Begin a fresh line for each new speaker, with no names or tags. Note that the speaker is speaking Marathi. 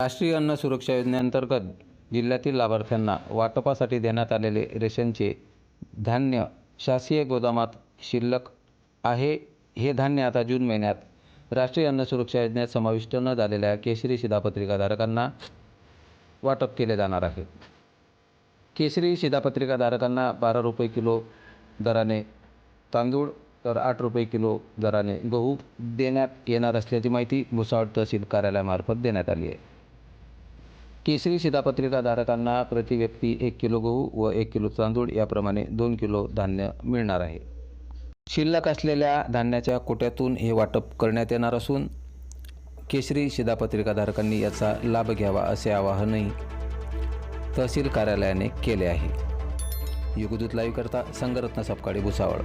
राष्ट्रीय अन्न सुरक्षा योजनेअंतर्गत जिल्ह्यातील लाभार्थ्यांना वाटपासाठी देण्यात आलेले रेशनचे धान्य शासकीय गोदामात शिल्लक आहे. हे धान्य आता जून महिन्यात राष्ट्रीय अन्न सुरक्षा योजनेत समाविष्ट न झालेल्या केशरी शिधापत्रिकाधारकांना वाटप केले जाणार आहे. केसरी शिधापत्रिकाधारकांना बारा रुपये किलो दराने तांदूळ तर आठ रुपये किलो दराने गहू देण्यात येणार असल्याची माहिती भुसावळ तहसील कार्यालयामार्फत देण्यात आली आहे. केसरी शिधापत्रिकाधारकांना प्रति व्यक्ती एक किलो गहू व एक किलो तांदूळ याप्रमाणे दोन किलो धान्य मिळणार आहे. शिल्लक असलेल्या धान्याच्या कोट्यातून हे वाटप करण्यात येणार असून केसरी शिधापत्रिकाधारकांनी याचा लाभ घ्यावा असे आवाहनही तहसील कार्यालयाने केले आहे. युगदूत लाईव्ह करता संगरत्न सपकाळी भुसावळ.